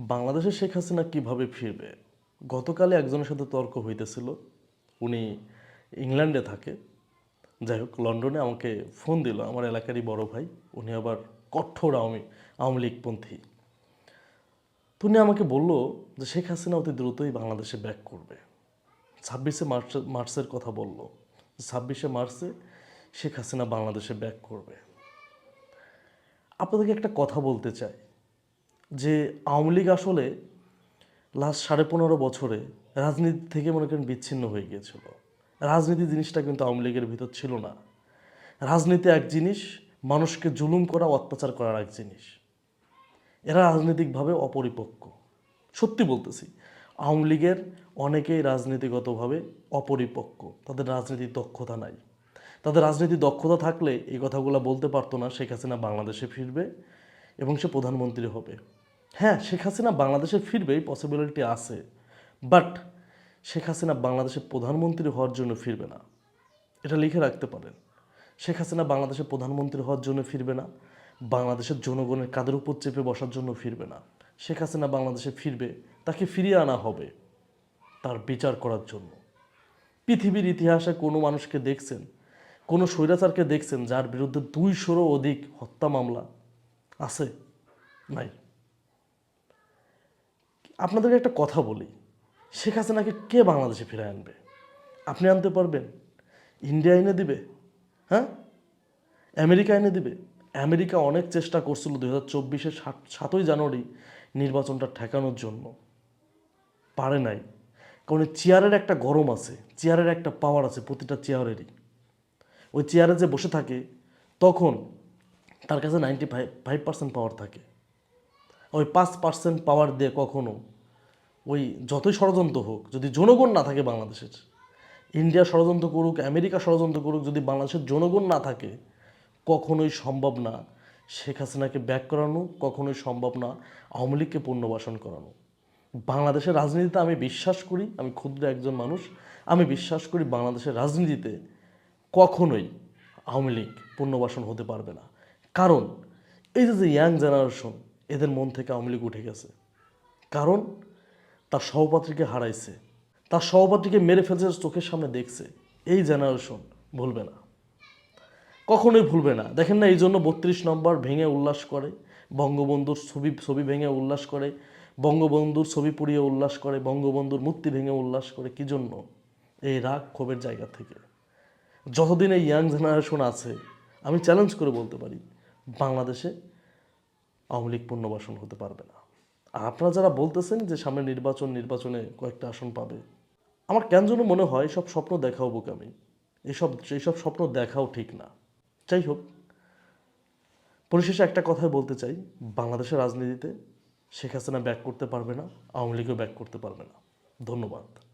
বাংলাদেশে শেখ হাসিনা কীভাবে ফিরবে? গতকালে একজনের সাথে তর্ক হইতেছিল। উনি ইংল্যান্ডে থাকে। যাই হোক, লন্ডনে আমাকে ফোন দিল, আমার এলাকারই বড় ভাই। উনি আবার কঠোর আওয়ামী আওয়ামী লীগপন্থী। তো উনি আমাকে বলল যে, শেখ হাসিনা অতি দ্রুতই বাংলাদেশে ব্যাক করবে। ছাব্বিশে মার্চ, মার্চের কথা বলল। ছাব্বিশে মার্চে শেখ হাসিনা বাংলাদেশে ব্যাক করবে। আপনাদেরকে একটা কথা বলতে চাই। যে আওয়ামী লীগ আসলে লাস্ট সাড়ে পনেরো বছরে রাজনীতি থেকে মনে করেন বিচ্ছিন্ন হয়ে গিয়েছিল। রাজনীতি জিনিসটা কিন্তু আওয়ামী লীগের ভিতর ছিল না। রাজনীতি এক জিনিস, মানুষকে জুলুম করা, অত্যাচার করার এক জিনিস। এরা রাজনৈতিকভাবে অপরিপক্ক। সত্যি বলতেছি, আওয়ামী লীগের অনেকেই রাজনীতিগতভাবে অপরিপক্ক। তাদের রাজনীতির দক্ষতা নাই। তাদের রাজনীতির দক্ষতা থাকলে এই কথাগুলো বলতে পারতো না শেখ হাসিনা বাংলাদেশে ফিরবে এবং সে প্রধানমন্ত্রী হবে। হ্যাঁ শেখ হাসিনা বাংলাদেশে ফিরবে, এই পসিবিলিটি আছে। বাট শেখ হাসিনা বাংলাদেশের প্রধানমন্ত্রী হওয়ার জন্য ফিরবে না। এটা লিখে রাখতে পারেন। শেখ হাসিনা বাংলাদেশের প্রধানমন্ত্রী হওয়ার জন্য ফিরবে না। বাংলাদেশের জনগণের কাদের উপর চেপে বসার জন্য ফিরবে না। শেখ হাসিনা বাংলাদেশে ফিরবে, তাকে ফিরিয়ে আনা হবে তার বিচার করার জন্য। পৃথিবীর ইতিহাসে কোনো মানুষকে দেখছেন, কোনো স্বৈরাচারকে দেখছেন যার বিরুদ্ধে দুইশোরও অধিক হত্যা মামলা আছে? নাই। আপনাদেরকে একটা কথা বলি। শেখ হাসিনাকে কে বাংলাদেশে ফিরে আনবে? আপনি আনতে পারবেন। ইন্ডিয়া এনে দিবে হ্যাঁ? আমেরিকা এনে দিবে। আমেরিকা অনেক চেষ্টা করছিল দুই হাজার চব্বিশের সাতই জানুয়ারি নির্বাচনটা ঠেকানোর জন্য। পারে নাই। কারণ চেয়ারের একটা গরম আছে, চেয়ারের একটা পাওয়ার আছে প্রতিটা চেয়ারেরই। ওই চেয়ারে যে বসে থাকে, তখন তার কাছে ninety five five percent power থাকে। ওই পাঁচ পার্সেন্ট পাওয়ার দিয়ে কখনো ওই যতই ষড়যন্ত্র হোক, যদি জনগণ না থাকে বাংলাদেশের, ইন্ডিয়া ষড়যন্ত্র করুক, আমেরিকা ষড়যন্ত্র করুক, যদি বাংলাদেশের জনগণ না থাকে, কখনোই সম্ভব না শেখ হাসিনাকে ব্যাক করানো, কখনোই সম্ভব না আওয়ামী লীগকে পুনর্বাসন করানো। বাংলাদেশের রাজনীতিতে আমি বিশ্বাস করি, আমি ক্ষুদ্র একজন মানুষ, আমি বিশ্বাস করি বাংলাদেশের রাজনীতিতে কখনোই আওয়ামী লীগ পুনর্বাসন হতে পারবে না। কারণ এই যে যে ইয়াং জেনারেশন এদের মন থেকে আওয়ামী লীগ উঠে গেছে। কারণ তার সহপাত্রীকে হারাইছে, তার সহপাত্রীকে মেরে ফেলছে, চোখের সামনে দেখছে। এই জেনারেশন ভুলবে না। কখনোই ভুলবে না। দেখেন না এই জন্য বত্রিশ নম্বর ভেঙে উল্লাস করে, বঙ্গবন্ধুর ছবি ছবি ভেঙে উল্লাস করে, বঙ্গবন্ধুর ছবি পুড়িয়ে উল্লাস করে, বঙ্গবন্ধুর মূর্তি ভেঙে উল্লাস করে, কি জন্য? এই রাগ ক্ষোভের জায়গা থেকে। যতদিন এই ইয়াং জেনারেশন আছে, আমি চ্যালেঞ্জ করে বলতে পারি, বাংলাদেশে আওয়ামী লীগ পুনর্বাসন হতে পারবে না। আর আপনারা যারা বলতেছেন যে সামনে নির্বাচন, নির্বাচনে কয়েকটা আসন পাবে, আমার কেন যেন মনে হয় সব স্বপ্ন দেখাও বোকামি। এইসব এইসব স্বপ্ন দেখাও ঠিক না। যাই হোক, পরিশেষে একটা কথাই বলতে চাই। বাংলাদেশের রাজনীতিতে শেখ হাসিনা ব্যাক করতে পারবে না, আওয়ামী লীগও ব্যাক করতে পারবে না। ধন্যবাদ।